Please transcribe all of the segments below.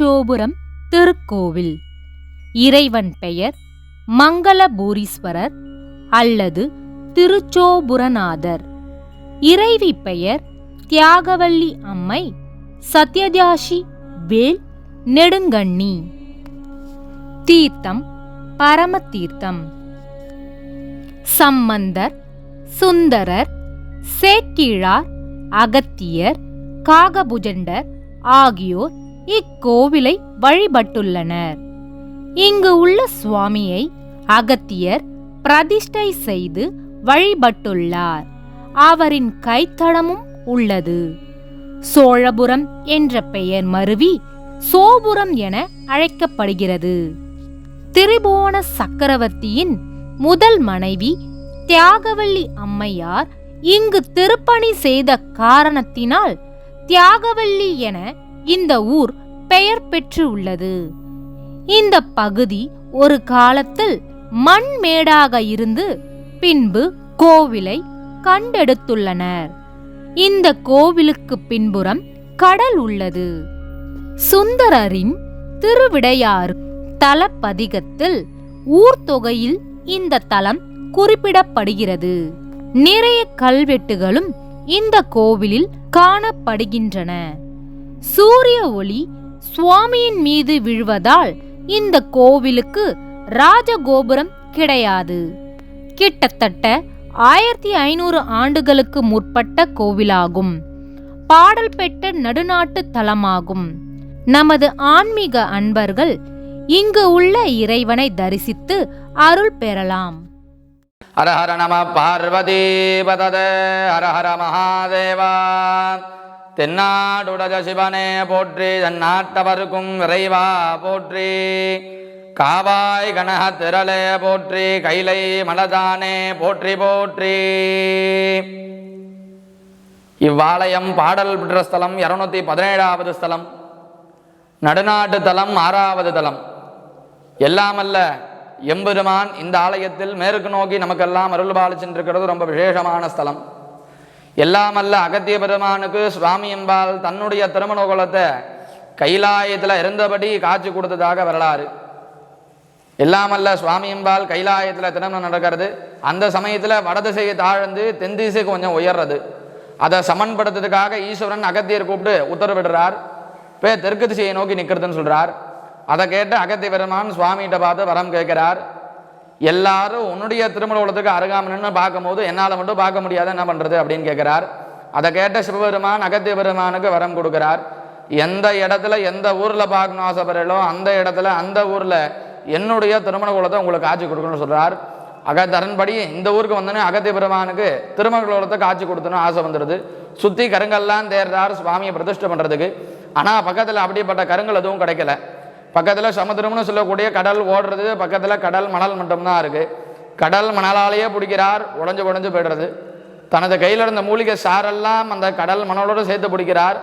சோபுரம் திருக்கோவில். இறைவன் பெயர் மங்களபூரீஸ்வரர் அல்லது திருச்சோபுரநாதர். இறைவி பெயர் தியாகவல்லி அம்மை சத்யதாஷி வேல் நெடுங்கண்ணி. தீர்த்தம் பரம தீர்த்தம் சம்பந்தர் சுந்தரர் சேக்கிழார் அகத்தியர் காகபுஜண்டர் ஆகியோர் இக்கோவிலை வழிபட்டுள்ளனர். இங்கு உள்ள சுவாமியை அகத்தியர் பிரதிஷ்டை செய்து வழிபட்டுள்ளார். அவரின் கைத்தளமும் உள்ளது. சோழபுரம் என்ற பெயர் மருவி சோபுரம் என அழைக்கப்படுகிறது. திரிபுவன சக்கரவர்த்தியின் முதல் மனைவி தியாகவல்லி அம்மையார் இங்கு திருப்பணி செய்த காரணத்தினால் தியாகவல்லி என இந்த ஊர் பெயர் பெற்று உள்ளது இந்த பகுதி ஒரு காலத்தில் மண் மேடாக இருந்து பின்பு கோவிலை கண்டெடுத்துள்ளனர். இந்த கோவிலுக்கு பின்புறம் கடல் உள்ளது. சுந்தரரின் திருவிடையாறு தலப்பதிகத்தில் ஊர்தொகையில் இந்த தலம் குறிப்பிடப்படுகிறது. நிறைய கல்வெட்டுகளும் இந்த கோவிலில் காணப்படுகின்றன. சூரிய ஒளி சுவாமியின் மீது விழுவதால் இந்த கோவிலுக்கு ராஜகோபுரம் கிடையாது. கிட்டத்தட்ட ஆயிரத்தி ஐநூறு ஆண்டுகளுக்கு முற்பட்ட கோவிலாகும். பாடல் பெற்ற நடுநாட்டு தலமாகும். நமது ஆன்மீக அன்பர்கள் இங்கு உள்ள இறைவனை தரிசித்து அருள் பெறலாம். ஹர ஹர நம பார்வதீபதத ஹர ஹர மகாதேவா. தென்னாடுடக சிவனே போற்றி தன்னாட்டவருக்கும் விரைவா போற்றி. காவாய் கனக திரளே போற்றி கைலை மலதானே போற்றி போற்றி. இவ்வாலயம் பாடல் பெற்ற ஸ்தலம் இருநூத்தி பதினேழாவது ஸ்தலம். நடுநாட்டு தலம் ஆறாவது தலம். எல்லாமல்ல எம்பெருமான் இந்த ஆலயத்தில் மேற்கு நோக்கி நமக்கெல்லாம் அருள் பாலிச்சென்றிருக்கிறது ரொம்ப விசேஷமான ஸ்தலம். எல்லாமல்ல அகத்திய பெருமானுக்கு சுவாமி என்பால் தன்னுடைய திருமண குலத்தை கைலாயத்தில் இருந்தபடி காட்சி கொடுத்ததாக வரலாறு. எல்லாமல்ல சுவாமி என்பால் கைலாயத்தில் திருமணம் நடக்கிறது. அந்த சமயத்தில் வடதிசையை தாழ்ந்து தென்திசைக்கு கொஞ்சம் உயர்றது. அதை சமன்படுத்துறதுக்காக ஈஸ்வரன் அகத்தியர் கூப்பிட்டு உத்தரவிடுறார். பே தெற்கு திசையை நோக்கி நிற்கிறதுன்னு சொல்கிறார் அதை கேட்டு அகத்திய பெருமான் சுவாமிகிட்ட பார்த்து வரம் கேட்கிறார். எல்லாரும் உன்னுடைய திருமணத்துக்கு அருகாமல் நின்று பார்க்கும்போது என்னால் மட்டும் பார்க்க முடியாத என்ன பண்ணுறது அப்படின்னு கேட்குறார் அதை கேட்ட சிவபெருமான் அகத்திய பெருமானுக்கு வரம் கொடுக்கிறார். எந்த இடத்துல எந்த ஊரில் பார்க்கணும் ஆசைப்படுறீங்களோ அந்த இடத்துல அந்த ஊரில் என்னுடைய திருமண குலத்தை உங்களுக்கு காட்சி கொடுக்கணும்னு சொல்கிறார் அகத்தரன்படி இந்த ஊருக்கு வந்தோன்னே அகத்திய பெருமானுக்கு திருமண குலத்தை காட்சி கொடுத்தணும் ஆசை வந்துடுது சுற்றி கருங்கல்லாம் தேர்றார் சுவாமியை பிரதிஷ்டை பண்ணுறதுக்கு ஆனால் பக்கத்தில் அப்படிப்பட்ட கருங்கல் எதுவும் கிடைக்கல. பக்கத்தில் சமுத்திரம்னு சொல்லக்கூடிய கடல் ஓடுறது பக்கத்தில் கடல் மணல் மட்டும்தான் இருக்குது கடல் மணலாலேயே பிடிக்கிறார் உடஞ்சு உடஞ்சு போய்டுறது. தனது கையில் இருந்த மூலிகை சாரெல்லாம் அந்த கடல் மணலோடு சேர்த்து பிடிக்கிறார்.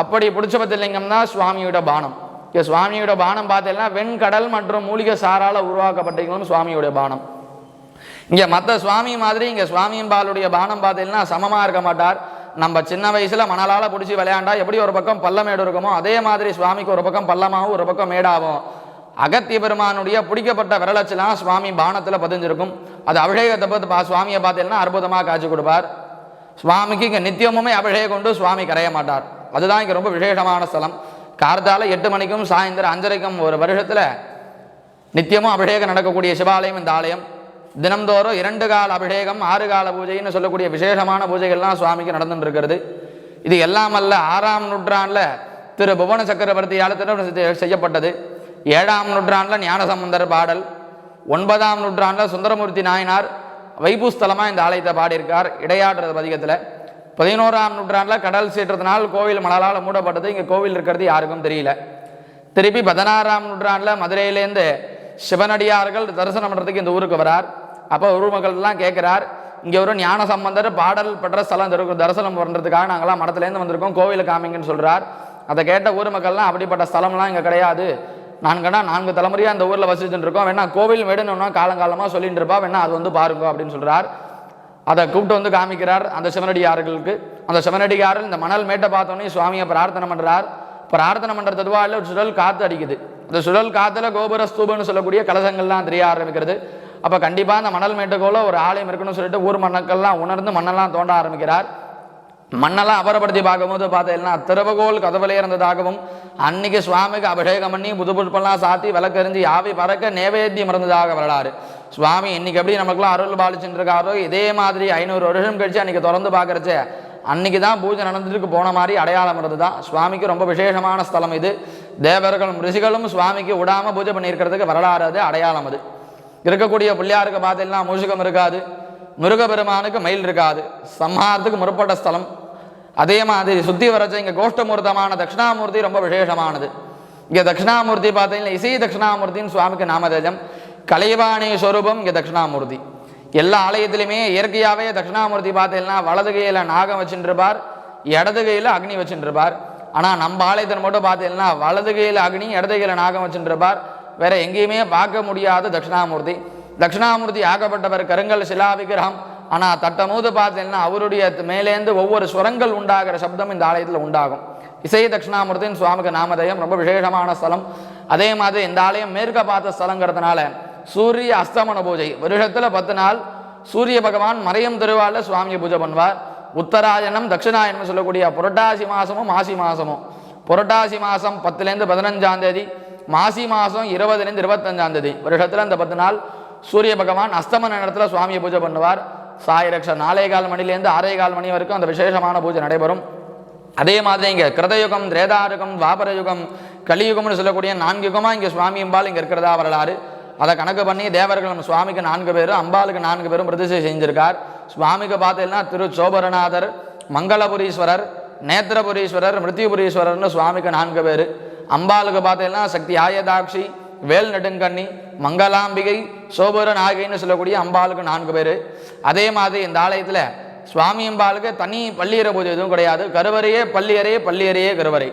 அப்படி பிடிச்ச பத்திலிங்கம் தான் சுவாமியோட பானம். இங்கே சுவாமியோட பானம் பார்த்தீங்கன்னா வெண்கடல் மற்றும் மூலிகை சாரால் உருவாக்கப்பட்டீங்களும் சுவாமியோட பானம். இங்கே மற்ற சுவாமி மாதிரி இங்கே சுவாமியின் பாலுடைய பானம் பார்த்தீங்கன்னா சமமாக இருக்க மாட்டார். நம்ம சின்ன வயசில் மணலால் பிடிச்சி விளையாண்டா எப்படி ஒரு பக்கம் பள்ளமேடு இருக்குமோ அதே மாதிரி சுவாமிக்கு ஒரு பக்கம் பள்ளமாகவும் ஒரு பக்கம் மேடாகும் அகத்திய பெருமானுடைய பிடிக்கப்பட்ட விரலச்செல்லாம் சுவாமி பானத்தில் பதிஞ்சிருக்கும். அது அபிஷேகத்தை பார்த்து பா சுவாமியை பார்த்தீங்கன்னா அற்புதமாக காட்சி கொடுப்பார். சுவாமிக்கு இங்கே நித்தியமுமே அபிஷேகம் கொண்டு சுவாமி கரைய மாட்டார். அதுதான் இங்கே ரொம்ப விசேஷமான ஸ்தலம். கார்த்தால எட்டு மணிக்கும் சாயந்தரம் அஞ்சரைக்கும் ஒரு வருஷத்தில் நித்தியமும் அபிஷேகம் நடக்கக்கூடிய சிவாலயம் இந்த ஆலயம். தினம்தோறும் இரண்டு கால அபிஷேகம் ஆறு கால பூஜைன்னு சொல்லக்கூடிய விசேஷமான பூஜைகள்லாம் சுவாமிக்கு நடந்துட்டு இருக்கிறது இது எல்லாம் அல்ல ஆறாம் நூற்றாண்டில் திரு புவன சக்கரவர்த்தியால் திருமணம் செய்யப்பட்டது. ஏழாம் நூற்றாண்டில் ஞானசம்பந்தர் பாடல். ஒன்பதாம் நூற்றாண்டில் சுந்தரமூர்த்தி நாயனார் வைபுஸ்தலமாக இந்த ஆலயத்தை பாடியிருக்கார் இடையாடுறது பதிகத்தில். பதினோராம் நூற்றாண்டில் கடல் சீற்றத்தினால் கோவில் மணலால் மூடப்பட்டது. இங்கே கோவில் இருக்கிறது யாருக்கும் தெரியல. திருப்பி பதினாறாம் நூற்றாண்டில் மதுரையிலேருந்து சிவனடியார்கள் தரிசனம் பண்ணுறதுக்கு இந்த ஊருக்கு வரார். அப்போ உருமகள்லாம் கேட்குறார் இங்கே ஒரு ஞான சம்பந்தர் பாடல் பெற்ற ஸ்தலம் இருக்கு தரிசனம் பண்ணுறதுக்காக நாங்களாம் மடத்துலேருந்து வந்திருக்கோம் கோவிலுக்கு காமிங்கன்னு சொல்கிறார் அதை கேட்ட ஊர் மக்கள்லாம் அப்படிப்பட்ட ஸ்தலம்லாம் இங்கே கிடையாது. நான்கடா நான்கு தலைமுறையாக அந்த ஊரில் வசிச்சுட்டு இருக்கோம். வேணா கோவில் வேணும்னா காலங்காலமாக சொல்லிட்டு இருப்பா. வேணா அது வந்து பாருங்க அப்படின்னு சொல்கிறார் அதை கூப்பிட்டு வந்து காமிக்கிறார் அந்த சிவனடியார்களுக்கு. அந்த சிவனடியார்கள் இந்த மணல் மேட்டை பார்த்தோன்னே சுவாமியை பிரார்த்தனை பண்ணுறார் பிரார்த்தனை பண்ணுற ததுவாயில் ஒரு சுழல் காற்று அடிக்குது. அந்த சுழல் காற்றுல கோபுர ஸ்தூபம்னு சொல்லக்கூடிய கலசங்கள்லாம் தெரிய ஆரம்பிக்கிறது. அப்போ கண்டிப்பாக அந்த மணல் மேட்டுக்கோல ஒரு ஆலயம் இருக்குன்னு சொல்லிட்டு ஊர் மண்ணக்கள்லாம் உணர்ந்து மண்ணெல்லாம் தோண்ட ஆரம்பிக்கிறார். மண்ணெல்லாம் அபரப்படுத்தி பார்க்கும்போது பார்த்தீங்கன்னா திருவகோல் கதவுலே இருந்ததாகவும் அன்னைக்கு சுவாமிக்கு அபிஷேகம் பண்ணி புது புஷ்பெல்லாம் சாத்தி விளக்கெறிஞ்சு யாவி பறக்க நேவேத்தியம் இருந்ததாக வரலாறு. சுவாமி இன்னைக்கு எப்படி நமக்குலாம் அருள் பாலிச்சுருக்காரோ இதே மாதிரி ஐநூறு வருஷம் கழிச்சு அன்னைக்கு திறந்து பார்க்கறச்சே அன்னைக்கு தான் பூஜை நடந்துட்டு போன மாதிரி அடையாளம் இருந்ததுதான் சுவாமிக்கு ரொம்ப விசேஷமான ஸ்தலம் இது. தேவர்களும் ரிஷிகளும் சுவாமிக்கு விடாமல் பூஜை பண்ணியிருக்கிறதுக்கு வரலாறு அது அடையாளம் அது. இருக்கக்கூடிய பிள்ளையாருக்கு பார்த்தீங்கன்னா மூஷிகம் இருக்காது முருகபெருமானுக்கு மயில் இருக்காது சம்ஹாரத்துக்கு முற்பட்ட ஸ்தலம். அதே மாதிரி சுத்தி வரச்ச இங்கே கோஷ்டமூர்த்தமான தட்சிணாமூர்த்தி ரொம்ப விசேஷமானது. இங்கே தட்சிணாமூர்த்தி பார்த்தீங்கன்னா இசை தட்சிணாமூர்த்தின்னு சுவாமிக்கு நாமதேஜம். கலைவாணி ஸ்வரூபம் இங்கே தட்சிணாமூர்த்தி. எல்லா ஆலயத்திலுமே இயற்கையாகவே தட்சிணாமூர்த்தி பார்த்தீங்கன்னா வலது கையில் நாகம் வச்சுருப்பார் இடது கையில் அக்னி வச்சுருப்பார் ஆனால் நம்ம ஆலயத்தில் மட்டும் பார்த்தீங்கன்னா வலது கையில் அக்னி இடது கையில் நாகம் வச்சுருப்பார் வேற எங்கேயுமே பார்க்க முடியாத தட்சிணாமூர்த்தி. தட்சிணாமூர்த்தி ஆகப்பட்டவர் கருங்கல் சிலா விக்கிரகம் ஆனால் தட்டமோது பார்த்தீங்கன்னா அவருடைய மேலேந்து ஒவ்வொரு சுரங்கள் உண்டாகிற சப்தம் இந்த ஆலயத்தில் உண்டாகும். இசை தட்சிணாமூர்த்தின்னு சுவாமிக்கு நாமதயம் ரொம்ப விசேஷமான ஸ்தலம். அதே மாதிரி இந்த ஆலயம் மேற்க பார்த்த ஸ்தலங்கிறதுனால சூரிய அஸ்தமன பூஜை. வருஷத்தில் பத்து நாள் சூரிய பகவான் மறையும் திருவாளில் சுவாமியை பூஜை பண்ணுவார். உத்தராயணம் தட்சிணாயனம் சொல்லக்கூடிய புரட்டாசி மாதமும் மாசி மாதமும் புரட்டாசி மாதம் பத்துலேருந்து பதினஞ்சாம் தேதி மாசி மாதம் இருபதுலேருந்து இருபத்தஞ்சாம் தேதி. வருஷத்தில் அந்த பத்து நாள் சூரிய பகவான் அஸ்தமன நேரத்தில் சுவாமியை பூஜை பண்ணுவார். சாயிரக்ஷ நாலே கால் மணிலேருந்து ஆறே கால் மணி வரைக்கும் அந்த விசேஷமான பூஜை நடைபெறும். அதே மாதிரி இங்கே கிருதயுகம் திரேதாயுகம் துவாபர யுகம் கலியுகம்னு சொல்லக்கூடிய நான்கு யுகமாக இங்கே சுவாமி அம்பாள் இங்கே இருக்கிறதா வரலாறு. அதை கணக்கு பண்ணி தேவர்கள் நம்ம சுவாமிக்கு நான்கு பேரும் அம்பாளுக்கு நான்கு பேரும் பிரதிஷ்டை செஞ்சுருக்கார். சுவாமிக்கு பார்த்தீங்கன்னா திரு சோபரநாதர் மங்களபுரீஸ்வரர் நேத்திரபுரீஸ்வரர் மிருத்யுபுரீஸ்வரர்னு சுவாமிக்கு நான்கு பேர். அம்பாளுக்கு பார்த்தீங்கன்னா சக்தி ஆயதாட்சி வேல் நெடுங்கண்ணி மங்களாம்பிகை சோபர நாகைன்னு சொல்லக்கூடிய அம்பாளுக்கு நான்கு பேர். அதே மாதிரி இந்த ஆலயத்தில் சுவாமி அம்பாளுக்கு தனி பள்ளியறை பூஜை எதுவும் கிடையாது. கருவறையே பள்ளியறையே பள்ளியறையே கருவறை.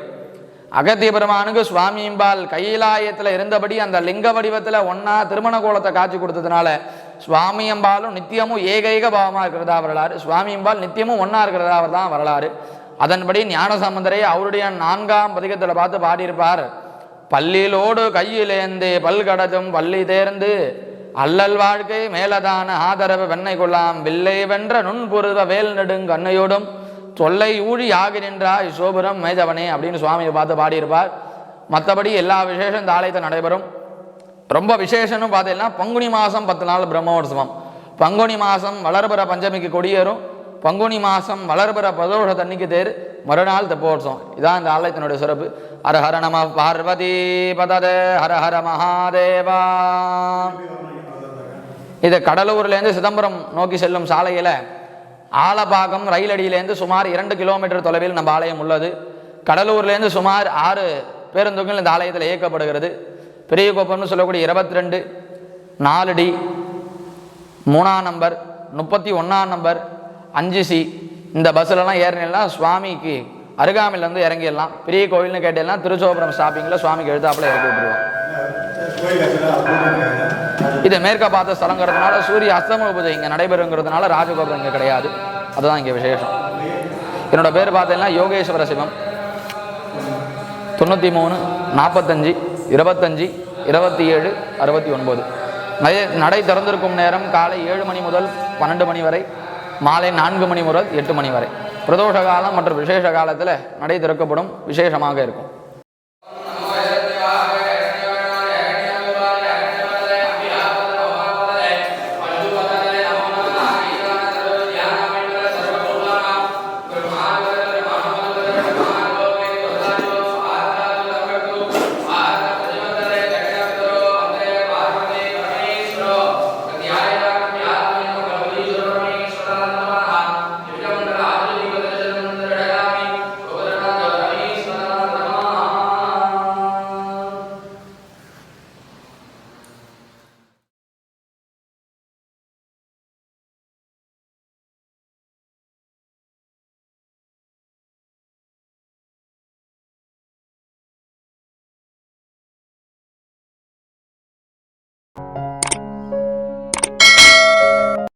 அகத்திய பெருமானுக்கு சுவாமி அம்பாள் கையிலாயத்தில் இருந்தபடி அந்த லிங்க வடிவத்தில் ஒன்றா திருமண கோலத்தை காட்சி கொடுத்ததுனால சுவாமி அம்பாலும் நித்தியமும் ஏகைக பாவமாக இருக்கிறதா வரலாறு. சுவாமி அம்பாள் நித்தியமும் ஒன்றா இருக்கிறதா தான் வரலாறு. அதன்படி ஞான சம்பந்தரை அவருடைய நான்காம் பதிகத்தில் பார்த்து பாடியிருப்பார். பல்லிலோடு கையிலேந்து பல்கடதும் பள்ளி தேர்ந்து அல்லல் வாழ்க்கை மேலதான ஆதரவு வெண்ணை கொள்ளாம். வில்லை வென்ற நுண்புருவ வேல் நெடுங்கண்ணையோடும் தொல்லை ஊழி ஆகி நின்றாய் சோபுரம் மேஜவனே அப்படின்னு சுவாமியை பார்த்து பாடியிருப்பார். மற்றபடி எல்லா விசேஷம் இந்த நடைபெறும். ரொம்ப விசேஷம்னு பார்த்தீங்கன்னா பங்குனி மாதம் பத்து நாள் பிரம்மோற்சவம் பங்குனி மாதம் வளர்புற பஞ்சமிக்கு கொடியேறும். பங்குனி மாதம் வளர்பெற பிரதோஷ தண்ணிக்கு தேர் மறுநாள் தெப்போற்சவம். இதான் இந்த ஆலயத்தினுடைய சிறப்பு. ஹர ஹர நம பார்வதி பததே ஹர ஹர மகாதேவா. இது கடலூர்லேருந்து சிதம்பரம் நோக்கி செல்லும் சாலையில் ஆலப்பாக்கம் ரயிலடியிலேருந்து சுமார் இரண்டு கிலோமீட்டர் தொலைவில் நம்ம ஆலயம் உள்ளது. கடலூர்லேருந்து சுமார் ஆறு பேருந்துகள் இந்த ஆலயத்தில் இயக்கப்படுகிறது. பெரிய கோப்பம்னு சொல்லக்கூடிய இருபத்தி ரெண்டு நாலு டி மூணாம் நம்பர் முப்பத்தி ஒன்றாம் நம்பர் அஞ்சு சி. இந்த பஸ்ஸிலலாம் ஏறினா சுவாமிக்கு அருகாமையிலேருந்து இறங்கிடலாம். பெரிய கோவில்னு கேட்டீங்கன்னா திருச்சோபுரம் ஸ்டாப்பிங்கில் சுவாமிக்கு எழுத்தாப்பில் இறக்கி விட்டுருவோம். இது மேற்க பார்த்த ஸ்தலங்கிறதுனால சூரிய அஸ்தமன பூஜை இங்கே நடைபெறுங்கிறதுனால ராஜகோபுரம் இங்கே கிடையாது. அதுதான் இங்கே விசேஷம். என்னோட பேர் பார்த்தீங்கன்னா யோகேஸ்வர சிவம். தொண்ணூற்றி மூணு நாற்பத்தஞ்சு இருபத்தஞ்சி இருபத்தி ஏழு அறுபத்தி ஒன்பது. நடை நடை திறந்திருக்கும் நேரம் காலை ஏழு மணி முதல் பன்னெண்டு மணி வரை மாலை நான்கு மணி முதல் எட்டு மணி வரை. பிரதோஷ காலம் மற்றும் விசேஷ காலத்தில் நடை திறக்கப்படும் விசேஷமாக இருக்கும்.